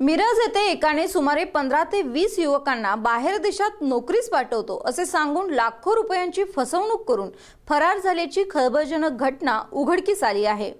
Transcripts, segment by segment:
मिरज येथे एकाने सुमारे पंधरा ते वीस युवकांना बाहेर देशात नोकरीस पाठवतो असे सांगून लाखो रुपयांची फसवणूक करून फरार झाल्याची खळबळजनक घटना उघडकीस आली आहे.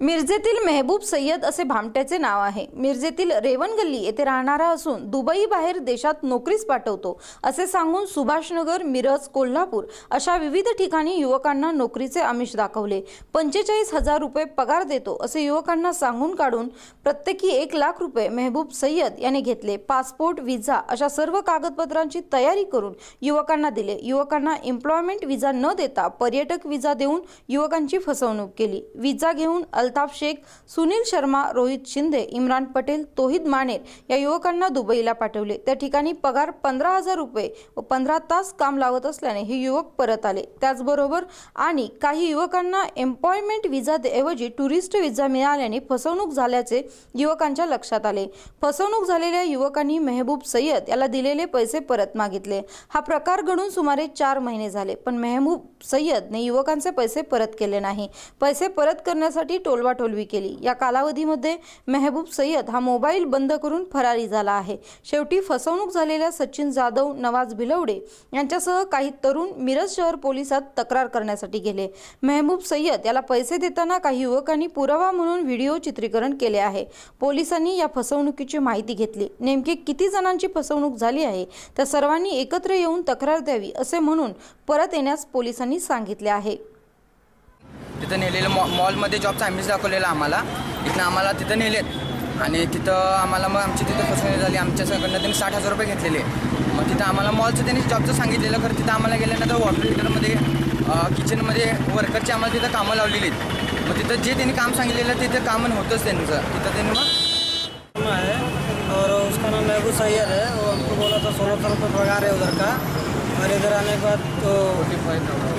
मिरजेतील मेहबूब सय्यद असे भामट्याचे नाव आहे. मिरजेतील रेवन गल्ली येथे राहणारा असून दुबई बाहेर देशात नोकरीस पाठवतो असे सांगून सुभाषनगर मिरज कोल्हापूर अशा विविध ठिकाणी युवकांना नोकरीचे आमिष दाखवले. पंचेचाळीस हजार रुपये पगार देतो असे युवकांना सांगून काढून प्रत्येकी एक लाख रुपये मेहबूब सय्यद याने घेतले. पासपोर्ट विजा अशा सर्व कागदपत्रांची तयारी करून युवकांना दिले. युवकांना एम्प्लॉयमेंट विजा न देता पर्यटक विजा देऊन युवकांची फसवणूक केली. विजा घेऊन अल्ताफ शेख सुनील शर्मा रोहित शिंदे इम्रान पटेल तोहिद मानेर या युवकांना दुबईला पाठवले. त्या ठिकाणी पगार पंधरा हजार रुपये व पंधरा तास काम लावत असल्याने हे युवक परत आले. त्याचबरोबर आणि काही युवकांना एम्प्लॉयमेंट विजा ऐवजी टुरिस्ट विजा मिळाल्याने फसवणूक झाल्याचे युवकांच्या लक्षात आले. फसवणूक झालेल्या युवकांनी मेहबूब सय्यद याला दिलेले पैसे परत मागितले. हा प्रकार घडून सुमारे चार महिने झाले पण मेहबूब सय्यदने युवकांचे पैसे परत केले नाही. पैसे परत करण्यासाठी टोलवाटोलवी केली. या कालावधीमध्ये मेहबूब सय्यद हा मोबाईल बंद करून फरारी झाला आहे. शेवटी फसवणूक झालेल्या सचिन जाधव नवाज भिलवडे यांच्यासह काही तरुण मिरज शहर पोलिसात तक्रार करण्यासाठी गेले. मेहबूब सय्यद याला पैसे देताना काही युवकांनी पुरावा म्हणून व्हिडिओ चित्रीकरण केले आहे. पोलिसांनी या फसवणुकीची माहिती घेतली. नेमकी किती जणांची फसवणूक झाली आहे? त्या सर्वांनी एकत्र येऊन तक्रार द्यावी असे म्हणून परत येण्यास पोलिसांनी सांगितले आहे. तिथं नेलेलं मॉ मॉलमध्ये जॉबचा आम्हीच दाखवलेला आम्हाला. इथनं आम्हाला तिथं नेलेत. आणि तिथं आम्हाला मग आमची तिथं फसवणूक झाली. आमच्याकडनं त्यांनी साठ हजार रुपये घेतलेले. मग तिथं आम्हाला मॉलचं त्यांनी जॉबचं सांगितलेलं. खरं तिथं आम्हाला गेल्यानंतर वॉटर हिटरमध्ये किचनमध्ये वर्करची आम्हाला तिथं कामं लावलेली आहेत मग तिथं जे त्यांनी काम सांगितलेलं तिथं कामं होतंच त्यांचं. तिथं त्यांनी मग है और उसका नाम महबूब सैयद है. वो हमको बोला था सोलह सौ रुपये पगार है उधर का. और इधर आने के बाद तो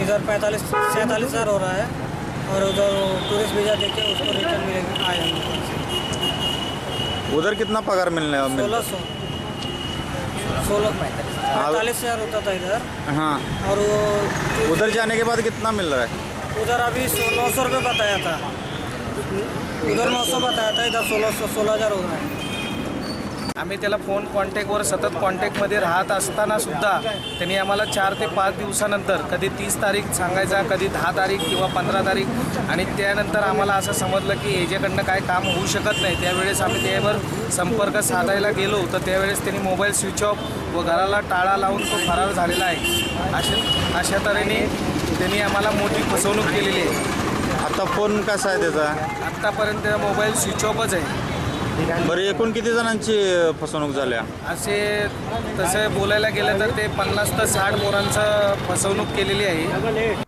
इधर पैंतालीस सैंतालीस हज़ार हो रहा है। और उधर टूरिस्ट वीज़ा देके उसको रिटर्न मिलेगा आए हम उधर कितना पगार मिलने सोलह सौ। सोलह पैंतालीस हज़ार होता था इधर। हाँ। और वो उधर जाने के बाद कितना मिल रहा है? उधर अभी नौ सौ रुपये बताया था। उधर नौ सौ बताया था इधर सोलह सौ सोलह हज़ार हो रहा है आम्ही त्याला फोन कॉन्टॅक्टवर सतत कॉन्टॅक्टमध्ये राहत असताना सुद्धा त्यांनी आम्हाला चार ते पाच दिवसानंतर कधी तीस तारीख सांगायचा कधी दहा तारीख किंवा पंधरा तारीख. आणि त्यानंतर आम्हाला असं समजलं की याच्याकडनं काय काम होऊ शकत नाही. त्यावेळेस आम्ही त्यावर संपर्क साधायला गेलो. तर त्यावेळेस त्यांनी मोबाईल स्विच ऑफ व घराला टाळा लावून तो फरार झालेला आहे. अशा अशा तऱ्हेने त्यांनी आम्हाला मोठी फसवणूक केलेली आहे. आता फोन कसा आहे त्याचा? आत्तापर्यंत मोबाईल स्विच ऑफच आहे. बरं एकूण किती जणांची फसवणूक झाल्या? असे तसं बोलायला गेलं तर ते पन्नास ते साठ मोरांचं फसवणूक केलेली आहे.